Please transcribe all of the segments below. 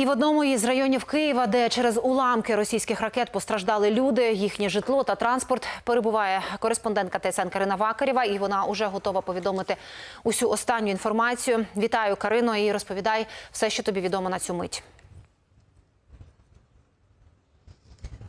І в одному із районів Києва, де через уламки російських ракет постраждали люди, їхнє житло та транспорт, перебуває кореспондентка ТСН Карина Вакарєва, і вона вже готова повідомити усю останню інформацію. Вітаю, Карино, і розповідай все, що тобі відомо на цю мить.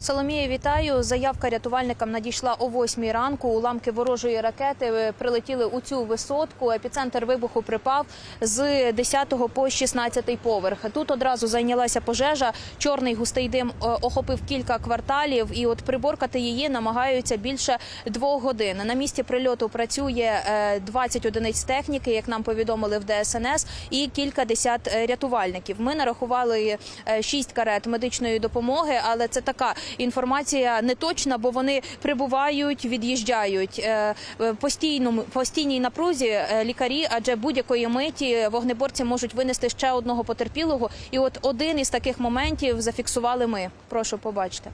Соломія, вітаю. Заявка рятувальникам надійшла о 8 ранку. Уламки ворожої ракети е, прилетіли у цю висотку. Епіцентр вибуху припав з 10 по 16 поверх. Тут одразу зайнялася пожежа. Чорний густий дим е, охопив кілька кварталів, і от приборкати її намагаються більше двох годин. На місці прильоту працює е, 20 одиниць техніки, як нам повідомили в ДСНС, і кілька десят е, рятувальників. Ми нарахували е, шість карет медичної допомоги, але це така інформація не точна, бо вони прибувають, від'їжджають Е, в постійному постійній напрузі е, лікарі, адже будь-якої миті вогнеборці можуть винести ще одного потерпілого. І от один із таких моментів зафіксували ми. Прошу побачити.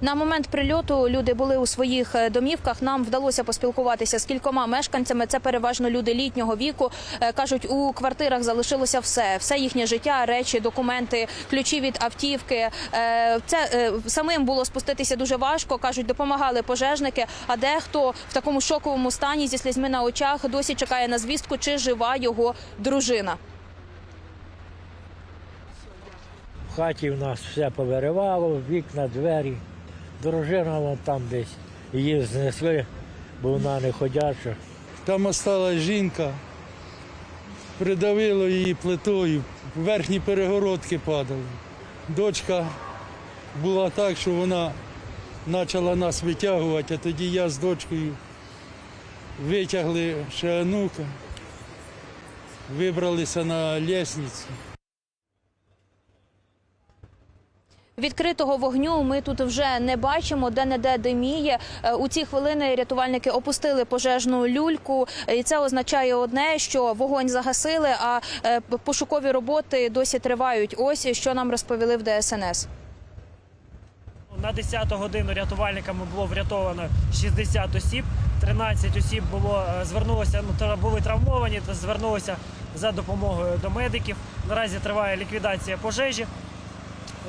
На момент прильоту люди були у своїх е, домівках. Нам вдалося поспілкуватися з кількома мешканцями. Це переважно люди літнього віку. Е, кажуть, у квартирах залишилося все, все їхнє життя, речі, документи, ключі від автівки. Е, Це самим було спуститися дуже важко. кажуть, допомагали пожежники. А дехто в такому шоковому стані зі слізьми на очах досі чекає на звістку, чи жива його дружина. В хаті в нас все повиривало, вікна, двері. Дружина вон там десь. Її знесли, бо вона не ходяча. Там осталась жінка, придавило її плитою, верхні перегородки падали. Дочка була так, що вона почала нас витягувати, а тоді я з дочкою витягли ще онука, вибралися на лісницю. Відкритого вогню ми тут вже не бачимо, де не де диміє. Е, У ці хвилини рятувальники опустили пожежну люльку, і це означає одне, що вогонь загасили, а е, пошукові роботи досі тривають. Ось що нам розповіли в ДСНС. На 10 годину рятувальниками було врятовано 60 осіб. 13 осіб було е, звернулося, ну були травмовані та звернулися за допомогою до медиків. Наразі триває ліквідація пожежі.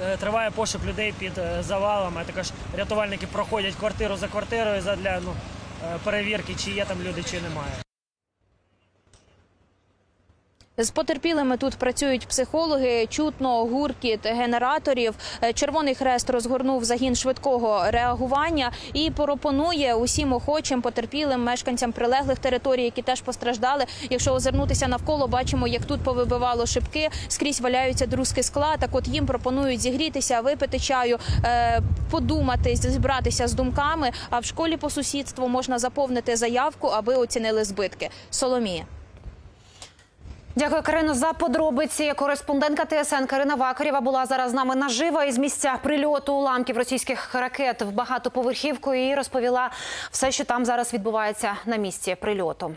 Е, Триває пошук людей під е, завалами. Також рятувальники проходять квартиру за квартирою задля ну, е, перевірки, чи є там люди, чи немає. З потерпілими тут працюють психологи, чутно гуркіт генераторів. Е, Червоний хрест розгорнув загін швидкого реагування і пропонує усім охочим потерпілим мешканцям прилеглих територій, які теж постраждали. Якщо озирнутися навколо, бачимо, як тут повибивало шибки, скрізь валяються друзки скла. Так, от їм пропонують зігрітися, випити чаю, е, подумати, зібратися з думками. А в школі по сусідству можна заповнити заявку, аби оцінили збитки. Соломія. Дякую, Карину, за подробиці. Кореспондентка ТСН Карина Вакарєва була зараз з нами нажива із місця прильоту уламків російських ракет в багатоповерхівку і розповіла все, що там зараз відбувається на місці прильоту.